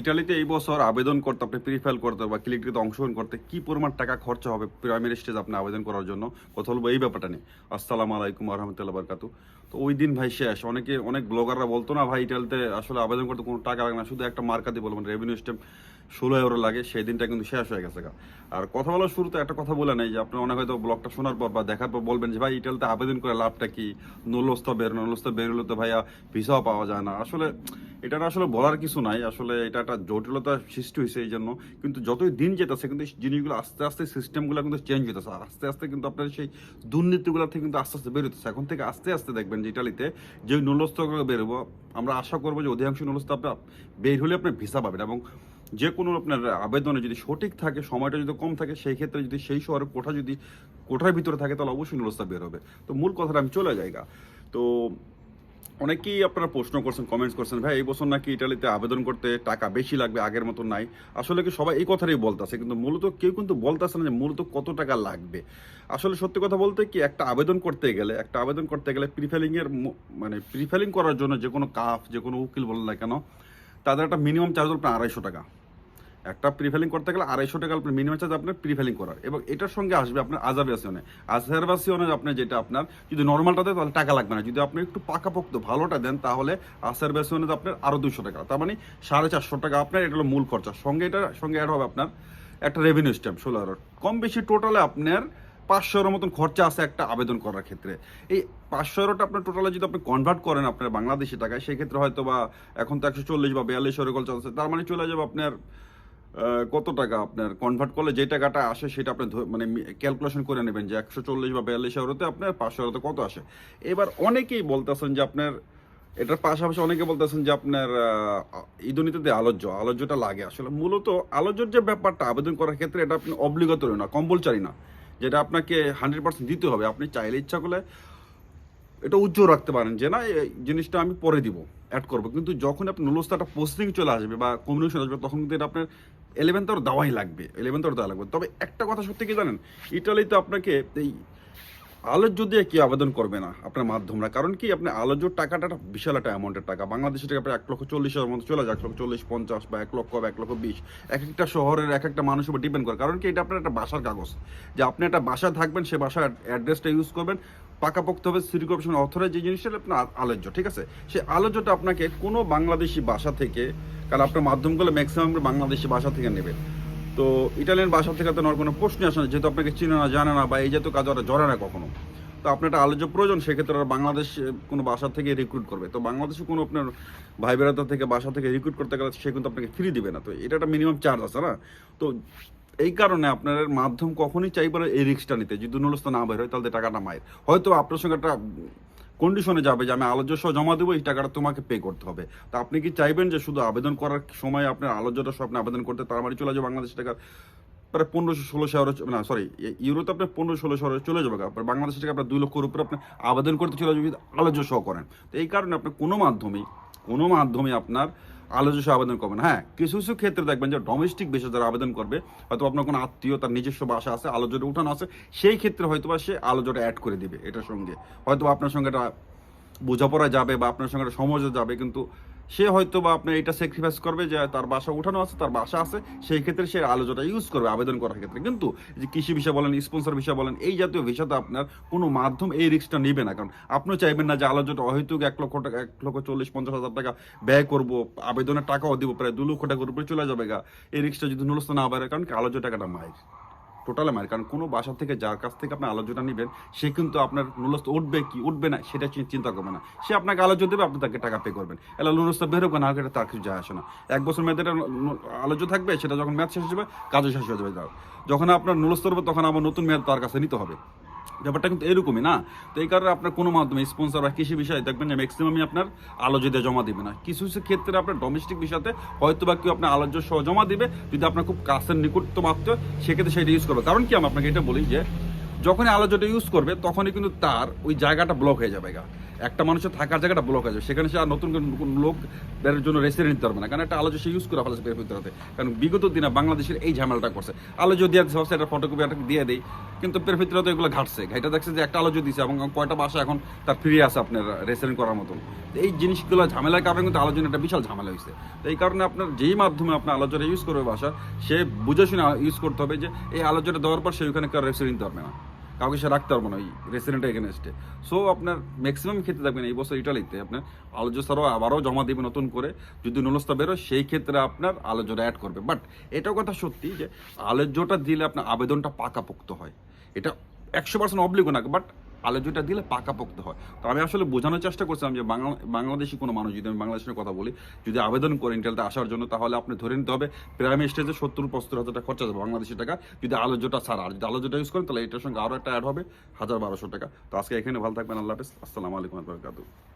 ইটালিতে এই বছর আবেদন করতে, আপনি প্রিফাইল করতে বা ক্লিকটিতে অংশগ্রহণ করতে কি পরিমাণ টাকা খরচা হবে প্রাইমারি স্টেজ আপনি আবেদন করার জন্য? কথা বলব এই ব্যাপারটা নিয়ে। আসসালামু আলাইকুম রহমতুল্লাহ বরকাতু তো ওই দিন ভাই শেষ। অনেকে, অনেক ব্লগাররা বলতো না, ভাই, ইটালিতে আসলে আবেদন করতে কোনো টাকা লাগে না, শুধু একটা মার্কা দিয়ে বলবেন রেভিনিউ স্টেম ষোলো ইউরো লাগে, সেই দিনটা কিন্তু শেষ হয়ে গেছে আর কথা বলার শুরুতে একটা কথা বলে নেই যে, আপনি অনেক হয়তো ব্লগটা শোনার পর বা দেখার পর বলবেন যে, ভাই, ইটালিতে আবেদন করে লাভটা কি? নলস্তা বের, নলস্তা বেরোলে তো ভাইয়া ভিসাও পাওয়া যায় না। আসলে এটা আসলে বলার কিছু নাই। আসলে এটা একটা জটিলতা সৃষ্টি হয়েছে এই জন্য। কিন্তু যতই দিন যেতেছে, কিন্তু জিনিসগুলো আস্তে আস্তে সিস্টেমগুলো কিন্তু চেঞ্জ হইতেছে। আস্তে আস্তে কিন্তু আপনার সেই দুর্নীতিগুলো থেকে কিন্তু আস্তে আস্তে বেরোতেছে এখন থেকে আস্তে আস্তে দেখবেন যে ইটালিতে যে নলস্তগুলো বেরোবো আমরা আশা করব যে অধিকাংশ নলস্ত আপনার বের হলে আপনি ভিসা পাবেন এবং যে কোনো আপনার আবেদনে যদি সঠিক থাকে, সময়টা যদি কম থাকে, সেই ক্ষেত্রে যদি সেই শহরের কোঠা যদি কোঠার ভিতরে থাকে, তাহলে অবশ্যই নলস্তা বের হবে। তো মূল কথাটা আমি চলে যাইগা তো অনেকেই আপনারা প্রশ্ন করছেন কমেন্টস করছেন, ভাই, এই বছর নাকি ইটালিতে আবেদন করতে টাকা বেশি লাগবে, আগের মতো নাই। আসলে কি সবাই এই কথাটাই বলতেছে, কিন্তু মূলত কেউ কিন্তু বলতেছে না যে মূলত কত টাকা লাগবে। আসলে সত্যি কথা বলতে কি, একটা আবেদন করতে গেলে, একটা আবেদন করতে গেলে প্রিফেলিংয়ের মানে প্রিফাইলিং করার জন্য যে কোনো কাফ, যে কোনো উকিল বলেন না কেন, তাদের একটা মিনিমাম চার্জ হল আপনার আড়াইশো টাকা। একটা প্রিফাইলিং করতে গেলে আড়াইশো টাকা আপনার মিনিমাম চার্জ আপনার প্রিফাইলিং করার। এবং এটার সঙ্গে আসবে আপনার আজারবাসিওনে আজারবাসিওনে আপনার যেটা আপনার, যদি নর্মালটা দেয় তাহলে টাকা লাগবে না। যদি আপনি একটু পাকাপোক্ত ভালোটা দেন, তাহলে আজারবাসিওনে আপনার আরও দুশো টাকা। তার মানে সাড়ে চারশো টাকা আপনার, এটা হলো মূল খরচা। সঙ্গে এটা, সঙ্গে অ্যাড হবে আপনার একটা রেভিনিউ স্ট্যাম্প ষোলো হাজার। কম বেশি টোটালে আপনার পাঁচশোর মতন খরচা আছে একটা আবেদন করার ক্ষেত্রে। এই পাঁচশো ইউরোটা আপনার টোটালে যদি আপনি কনভার্ট করেন আপনার বাংলাদেশি টাকায়, সেক্ষেত্রে হয়তো বা এখন তো একশো চল্লিশ বা বিয়াল্লিশ ইউরো চলছে তার মানে চলে যাবে আপনার কত টাকা আপনার কনভার্ট করলে যে টাকাটা আসে সেটা আপনি মানে ক্যালকুলেশন করে নেবেন যে একশো চল্লিশ বা বিয়াল্লিশ ইউরোতে আপনার পাঁচশো ইউরোতে কত আসে। এবার অনেকেই বলতেছেন যে আপনার, এটার পাশাপাশি অনেকে বলতেছেন যে আপনার ঈদনীতিতে আলোচ্য আলোচ্যটা লাগে। আসলে মূলত আলোচ্যর যে ব্যাপারটা আবেদন করার ক্ষেত্রে এটা আপনি অব্লিগতরি না কম্পালসারি না। যেটা আপনাকে হান্ড্রেড পার্সেন্ট দিতে হবে। আপনি চাইলে ইচ্ছা করলে এটা উজ্জ্বল রাখতে পারেন যে না, এই জিনিসটা আমি পরে দিব অ্যাড করব। কিন্তু যখন আপনি নুলস্তাটা পোস্টিং চলে আসবে বা কমিউনিকেশন আসবে, তখন কিন্তু এটা আপনার এলেভেন্থ আর দেওয়াই লাগবে এলেভেন্থ আর দেওয়া লাগবে। তবে একটা কথা সত্যি কি জানেন? ইটালিতে আপনাকে এই আলোচ্য দিয়ে কি আবেদন করবে না আপনার মাধ্যমরা কারণ কি? আপনি আলোচ্য টাকাটা একটা বিশাল একটা অ্যামাউন্টের টাকা। বাংলাদেশের টাকা প্রায় এক লক্ষ চল্লিশের মতো চলে যায়, এক লক্ষ চল্লিশ, পঞ্চাশ বা এক লক্ষ বা এক লক্ষ বিশ। এক একটা শহরের এক একটা মানুষের উপর ডিপেন্ড করে। কারণ কি? এটা আপনার একটা বাসার কাগজ। যে আপনি একটা বাসায় থাকবেন, সে বাসার অ্যাড্রেসটা ইউজ করবেন। পাকাপোক্ত হবে, সিটি কর্পোরেশন অথরাইজ যে জিনিসটা আপনার আলোচ্য, ঠিক আছে? সেই আলোচ্যটা আপনাকে কোনো বাংলাদেশি ভাষা থেকে, কারণ আপনার মাধ্যমগুলো ম্যাক্সিমাম বাংলাদেশি ভাষা থেকে নেবে। তো ইটালিয়ান বাসা থেকে তো কোনো প্রশ্ন আসে না, যেহেতু আপনাকে চিনে না, জানে না, বা এই জাতীয় কাজ ওরা জড়ে না কখনো। তো আপনার একটা আলোচ্য প্রয়োজন, সেক্ষেত্রে ওরা বাংলাদেশ কোনো বাসা থেকে রিক্রুট করবে। তো বাংলাদেশে কোনো আপনার ভাই বেড়াতা থেকে বাসা থেকে রিক্রুট করতে গেলে সে কিন্তু আপনাকে ফ্রি দিবে না। তো এটা একটা মিনিমাম চার্জ আছে, না? তো এই কারণে আপনার মাধ্যম কখনই চাইবে না এই রিক্সটা নিতে। যদি নুলস্ত না বের হয়, তাহলে টাকাটা মায়ের। হয়তো আপনার সঙ্গে একটা কন্ডিশনে যাবে যে আমি আলোচ্য সহ জমা দেবো, এই টাকাটা তোমাকে পে করতে হবে। তা আপনি কি চাইবেন যে শুধু আবেদন করার সময় আপনার আলোচ্যটা সহ আপনি আবেদন করতে তার মানে চলে যাবে বাংলাদেশ টাকা প্রায় পনেরোশো ষোলো শহরে না সরি ইউরোতে আপনার পনেরো ষোলো শহরে চলে যাবে আপনার বাংলাদেশ থেকে আপনার দুই লক্ষর উপরে আপনি আবেদন করতে চলে যাবে আলোচ্য সহ করেন। তো এই কারণে আপনি কোনো মাধ্যমেই, কোনো মাধ্যমে আপনার আলোচ্য সহ আবেদন করবেন। হ্যাঁ কিছু কিছু ক্ষেত্রে দেখবেন যে ডোমেস্টিক বেশি যারা আবেদন করবে, হয়তো আপনার কোনো আত্মীয়, তার নিজস্ব বাসা আছে আলোচনা উঠানো আছে, সেই ক্ষেত্রে হয়তো বা সে আলোচনা অ্যাড করে দিবে এটার সঙ্গে। হয়তো আপনার সঙ্গে এটা বোঝাপড়া যাবে বা আপনার সঙ্গে একটা সমঝোতা যাবে, কিন্তু সে হয়তো বা আপনার এটা স্যাক্রিফাইস করবে যে তার বাসা উঠানো আছে, তার বাসা আছে, সেই ক্ষেত্রে সে আলোচনা ইউজ করবে, আবেদন করার ক্ষেত্রে। কিন্তু যে কৃষি বিষয় বলেন স্পন্সর বিষয় বলেন, এই জাতীয় বিষয়তে আপনার কোনো মাধ্যম এই রিস্কটা নেবে না। কারণ আপনিও চাইবেন না যে আলোচনা অহেতুক এক লক্ষ টাকা, এক লক্ষ চল্লিশ, পঞ্চাশ হাজার টাকা ব্যয় করব, আবেদনের টাকাও দিব, প্রায় দু লক্ষ টাকার উপরে চলে যাবে গা। এই রিস্কটা যদি নুলস্ত না বাড়ে, কারণ কি আলোচ্য টাকাটা মায়ের। টোটালে মায়ের কারণ কোনো বাসা থেকে যার কাছ থেকে আপনি আলোচনা নেবেন, সে কিন্তু আপনার লোনস্থ উঠবে কি উঠবে না, সেটা চিন্তা করবে না। সে আপনাকে আলোচনা দেবে, আপনি তাকে টাকা পে করবেন। এলা বের বেরোবে না এটা তার কিছু যায় আসে না। এক বছর মেয়েদের আলোচনা থাকবে, সেটা যখন ম্যাচ শেষ হয়ে যাবে, কাজও শেষ হয়ে যাবে। যখন আপনার নুলস্ত হবে, তখন আবার নতুন মেয়াদ তার কাছে নিতে হবে। ব্যাপারটা কিন্তু এরকমই, না? তো এই কারণে আপনার কোনো মাধ্যমে স্পন্সর বা কৃষি বিষয়ে দেখবেন যে ম্যাক্সিমামই আপনার আলোচিত জমা দিবে না। কিছু কিছু ক্ষেত্রে আপনার ডোমেস্টিক বিষয়তে হয়তো বা কেউ আপনার আলোচ্য সহ জমা দিবে, যদি আপনার খুব কাছের নিকটতম আত্মীয় সেক্ষেত্রে সেটা ইউজ করবে। কারণ কি আমি আপনাকে এটা বলি যে, যখনই আলোচ্যটা ইউজ করবে, তখনই কিন্তু তার ওই জায়গাটা ব্লক হয়ে যাবে গা। একটা মানুষের থাকার জায়গাটা ব্লক আছে সেখানে সে আর নতুন লোক এর জন্য রেসিডেন্ট নিতে পারবে না। কারণ একটা আলোচনা সে ইউজ করে ফেলেছে পের ভিতরে কারণ বিগত দিনে বাংলাদেশের এই ঝামেলাটা করছে। আলো যদি সবসে একটা ফটোকপি একটা দিয়ে দেয় কিন্তু পের ভিতরে তো এগুলো ঘাটছে। ঘাইটা দেখছে যে একটা আলো যদি দিছে এবং কয়টা বাসা এখন তার ফিরে আছে আপনার রেসিডেন্ট করার মতন। এই জিনিসগুলো ঝামেলার কারণে কিন্তু আলোচনা একটা বিশাল ঝামেলা হয়েছে। তো এই কারণে আপনার যেই মাধ্যমে আপনার আলোচনা ইউজ করবে বাসা, সে বুঝে শুনে ইউজ করতে হবে যে এই আলোচনা দেওয়ার পর সে ওখানে কারও রেসিডেন্ট পারবে না। কাউকে সে রাখতে পারব না, ওই রেসিডেন্টের এগেনস্টে সো আপনার ম্যাক্সিমাম ক্ষেত্রে দেখবেন এই বছর ইটালিতে আপনার আলোচ্য ছাড়াও আবারও জমা দেবে নতুন করে। যদি নুনস্তা বেরোয়, সেই ক্ষেত্রে আপনার আলোচনা অ্যাড করবে। বাট এটাও কথা সত্যি যে আলোচ্যটা দিলে আপনার আবেদনটা পাকাপোক্ত হয়। এটা একশো পার্সেন্ট অবলিগো না বাট আলোচ্যটা দিলে পাকা পাকাপোক্ত হয়। তো আমি আসলে বোঝানোর চেষ্টা করছিলাম যে বাংলা, বাংলাদেশি কোনো মানুষ যদি আমি বাংলাদেশের কথা বলি, যদি আবেদন করেন ইন্টেলতে আসার জন্য, তাহলে আপনি ধরে নিতে হবে প্রাইমারি স্টেজে সত্তর, পঁচাত্তর হাজার টাকা খরচা যাবে বাংলাদেশি টাকা। যদি আলোচ্যটা ছাড়া, আর যদি আলোচ্যটা ইউজ করেন, তাহলে এটার সঙ্গে আরও একটা অ্যাড হবে, হাজার বারোশো টাকা। তো আজকে এখানে ভালো থাকবেন, আল্লাহ হাফিজ। আসসালামু আলাইকুম রহমতুল্লাহ।